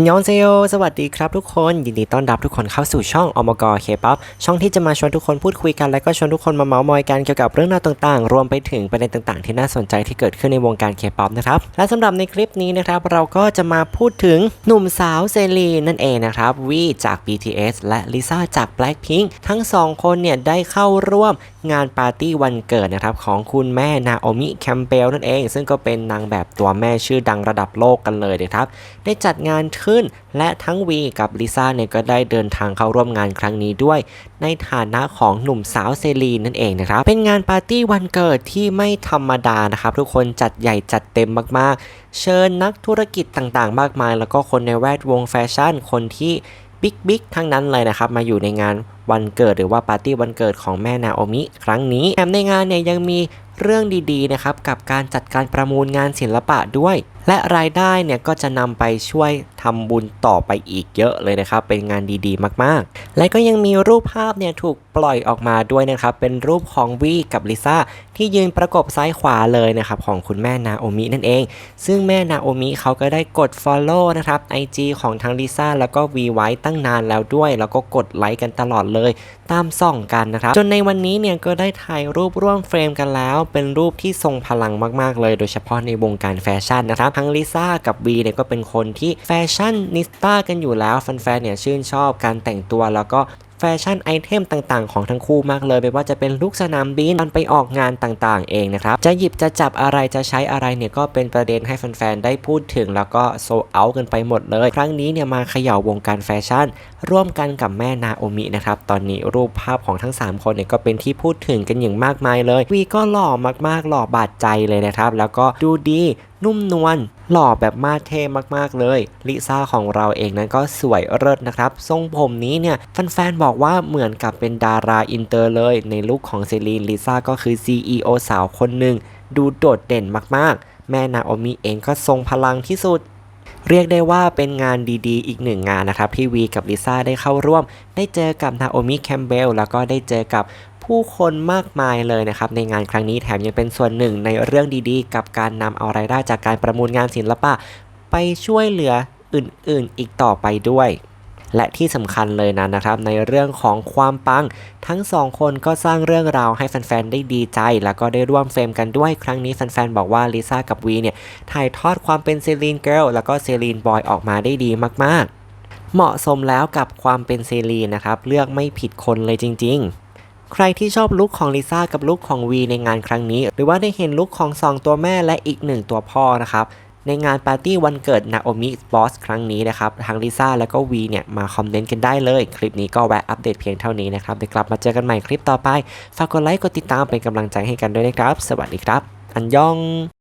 ฮันยองเซโยสวัสดีครับทุกคน ยินดีต้อนรับทุกคนเข้าสู่ช่องอมกเคป๊อปช่องที่จะมาชวนทุกคนพูดคุยกัน และก็ชวนทุกคนมาเมาส์มอยกันเกี่ยวกับเรื่องราวต่างๆ รวมไปถึงประเด็นต่างๆ ที่น่าสนใจที่เกิดขึ้นในวงการเคป๊อปนะครับ และสำหรับในคลิปนี้นะครับ เราก็จะมาพูดถึงหนุ่มสาวเซรีนั่นเองนะครับวีจาก BTS และลิซ่าจาก Blackpink ทั้งสองคนเนี่ยได้เข้าร่วมงานปาร์ตี้วันเกิดนะครับของคุณแม่นาโอมิแคมเปลนั่นเอง ซึ่งก็เป็นนางแบบตัวแม่ชื่อดังระดับโลกกันเลยนะครับ ได้จัดงานขึ้นและทั้งวีกับลิซ่าเนี่ยก็ได้เดินทางเข้าร่วมงานครั้งนี้ด้วย ในฐานะของหนุ่มสาวเซรีนนั่นเองนะครับ เป็นงานปาร์ตี้วันเกิดที่ไม่ธรรมดานะครับทุกคนจัดใหญ่จัดเต็มมากๆ เชิญนักธุรกิจต่างๆ มากมาย แล้วก็คนในแวดวงแฟชั่นคนที่ บิ๊กบิ๊กทั้งนั้นเลยนะครับมาอยู่ในงานวันเกิดหรือว่าปาร์ตี้วันเกิดของแม่นาโอมิ ครั้งนี้แถมในงานเนี่ยยังมีเรื่องดีๆนะครับกับการจัดการประมูลงานศิลปะด้วยและรายได้เนี่ยก็จะนำไปช่วยทำบุญต่อไปอีกเยอะเลยนะครับ เป็นงานดีๆ มากๆ และก็ยังมีรูปภาพเนี่ยถูกปล่อยออกมาด้วยนะครับ เป็นรูปของวีกับลิซ่าที่ยืนประกบซ้ายขวาเลยนะครับ ของคุณแม่นาโอมินั่นเอง ซึ่งแม่นาโอมิเขาก็ได้กด Follow นะครับ IG ของทั้งลิซ่าแล้วก็วีไว้ตั้งนานแล้วด้วย แล้วก็กดไลค์กันตลอดเลย ตามส่องกันนะครับ จนในวันนี้เนี่ยก็ได้ถ่ายรูปร่วมเฟรมกันแล้ว เป็นรูปที่ทรงพลังมากๆเลย โดยเฉพาะในวงการแฟชั่นนะครับทั้งลิซ่ากับวีเนี่ยก็เป็นคนที่แฟชั่นนิสต้ากันอยู่แล้วแฟนๆเนี่ยชื่นชอบการแต่งตัวแล้วก็แฟชั่นไอเทมต่างๆ ของทั้งคู่มากเลย ไม่ว่าจะเป็นลุกสนามบินการไปออกงานต่างๆ เองนะครับ จะหยิบจะจับอะไรจะใช้อะไรเนี่ยก็เป็นประเด็นให้แฟนๆ ได้พูดถึง แล้วก็โซเอากันไปหมดเลย ครั้งนี้เนี่ยมาเขย่าวงการแฟชั่น ร่วมกันกับแม่นาโอมินะครับ ตอนนี้รูปภาพของทั้ง 3 คนเนี่ยก็เป็นที่พูดถึงกันอย่างมากมายเลยวีก็หล่อมากๆหล่อบาดใจเลยนะครับแล้วก็ดูดี นุ่มนวลหล่อแบบมาเท่มากๆเลย ลิซ่าของเราเองนั้นก็สวยเลิศนะครับ ทรงผมนี้เนี่ยแฟนๆบอกว่าเหมือนกับเป็นดาราอินเตอร์เลย ในลุคของเซรีนลิซ่าก็คือ CEO สาวคนหนึ่งดูโดดเด่นมากๆ แม่นาโอมิเองก็ทรงพลังที่สุดเรียกได้ว่าเป็นงานดีๆ อีกหนึ่งงานนะครับที่วีกับลิซ่าได้เข้าร่วม ได้เจอกับนาโอมิแคมเบลแล้วก็ได้เจอกับ ผู้คนมากมายเลยนะครับในงานครั้งนี้แถมยังเป็นส่วนหนึ่งในเรื่องดีๆ กับการนำเอารายได้จากการประมูลงานศิลปะ ไปช่วยเหลืออื่นๆ อีกต่อไปด้วย และที่สำคัญเลยนะนะครับ ในเรื่องของความปัง ทั้งสองคนก็สร้างเรื่องราวให้แฟนๆได้ดีใจ แล้วก็ได้ร่วมเฟรมกันด้วยครั้งนี้แฟนๆบอกว่าลิซ่ากับวีเนี่ยถ่ายทอดความเป็นเซรีนเกิลแล้วก็เซรีนบอยออกมาได้ดีมากๆ เหมาะสมแล้วกับความเป็นเซรีนนะครับเลือกไม่ผิดคนเลยจริง ๆ ใครที่ชอบลุคของลิซ่ากับลุคของวีในงานครั้งนี้ หรือว่าได้เห็นลุคของสองตัวแม่และอีกหนึ่งตัวพ่อนะครับในงานปาร์ตี้วันเกิดนาโอมิบอสครั้งนี้นะครับทางลิซ่าแล้วก็วีเนี่ยมาคอมเมนต์กันได้เลย คลิปนี้ก็แวะอัปเดตเพียงเท่านี้นะครับเดี๋ยวกลับมาเจอกันใหม่คลิปต่อไป ฝากกดไลค์กดติดตามเป็นกำลังใจให้กันด้วยนะครับ สวัสดีครับ อันยอง